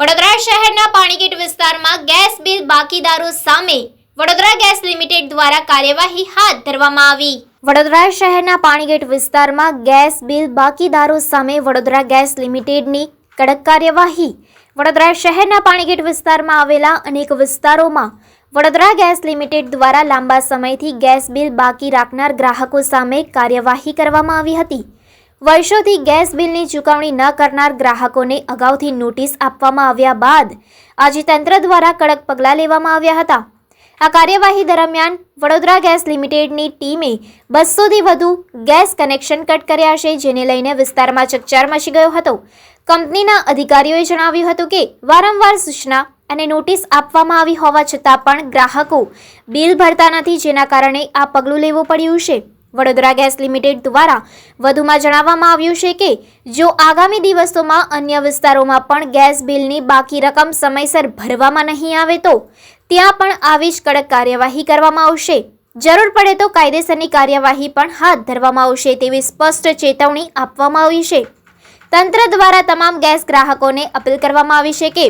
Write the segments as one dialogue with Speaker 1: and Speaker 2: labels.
Speaker 1: વડોદરા શહેરના પાણીગેટ વિસ્તારમાં gas bill બાકીદારો સામે વડોદરા ગેસ લિમિટેડ દ્વારા કાર્યવાહી હાથ ધરવામાં આવી. વડોદરા શહેરના પાણીગેટ વિસ્તારમાં ગેસ બિલ બાકીદારો સામે વડોદરા ગેસ લિમિટેડની કડક કાર્યવાહી. વડોદરા શહેરના પાણીગેટ વિસ્તારમાં આવેલા અનેક વિસ્તારોમાં વડોદરા ગેસ લિમિટેડ દ્વારા લાંબા સમયથી ગેસ બિલ બાકી રાખનાર ગ્રાહકો સામે કાર્યવાહી કરવામાં આવી હતી. વર્ષોથી ગેસ બિલની ચૂકવણી ન કરનાર ગ્રાહકોને અગાઉથી નોટિસ આપવામાં આવ્યા બાદ આજે તંત્ર દ્વારા કડક પગલાં લેવામાં આવ્યા હતા. આ કાર્યવાહી દરમિયાન વડોદરા ગેસ લિમિટેડની ટીમે બસોથી વધુ ગેસ કનેક્શન કટ કર્યા છે, જેને લઈને વિસ્તારમાં ચકચાર મચી ગયો હતો. કંપનીના અધિકારીઓએ જણાવ્યું હતું કે, વારંવાર સૂચના અને નોટિસ આપવામાં આવી હોવા છતાં પણ ગ્રાહકો બિલ ભરતા નથી, જેના કારણે આ પગલું લેવું પડ્યું છે. વડોદરા ગેસ લિમિટેડ દ્વારા વધુમાં જણાવવામાં આવ્યું છે કે, જો આગામી દિવસોમાં અન્ય વિસ્તારોમાં પણ ગેસ બિલની બાકી રકમ સમયસર ભરવામાં નહીં આવે તો ત્યાં પણ આવી જ કડક કાર્યવાહી કરવામાં આવશે. જરૂર પડે તો કાયદેસરની કાર્યવાહી પણ હાથ ધરવામાં આવશે તેવી સ્પષ્ટ ચેતવણી આપવામાં આવી છે. તંત્ર દ્વારા તમામ ગેસ ગ્રાહકોને અપીલ કરવામાં આવી છે કે,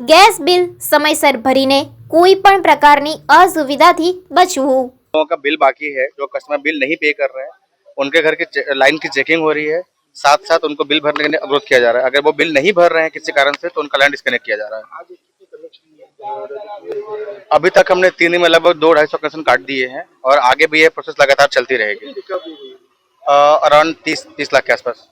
Speaker 1: ગેસ બિલ સમયસર ભરીને કોઈ પણ પ્રકારની અસુવિધાથી બચવું.
Speaker 2: लोगों का बिल बाकी है जो कस्टमर बिल नहीं पे कर रहे हैं उनके घर की लाइन की चेकिंग हो रही है साथ साथ उनको बिल भरने के लिए अवरोध किया जा रहा है। अगर वो बिल नहीं भर रहे हैं किसी कारण से तो उनका लाइन डिस्कनेक्ट किया जा रहा है। अभी तक हमने तीन में लगभग दो ढाई सौ कनेक्शन काट दिए हैं और आगे भी ये प्रोसेस लगातार चलती रहेगी। अराउंड तीस तीस लाख के आसपास।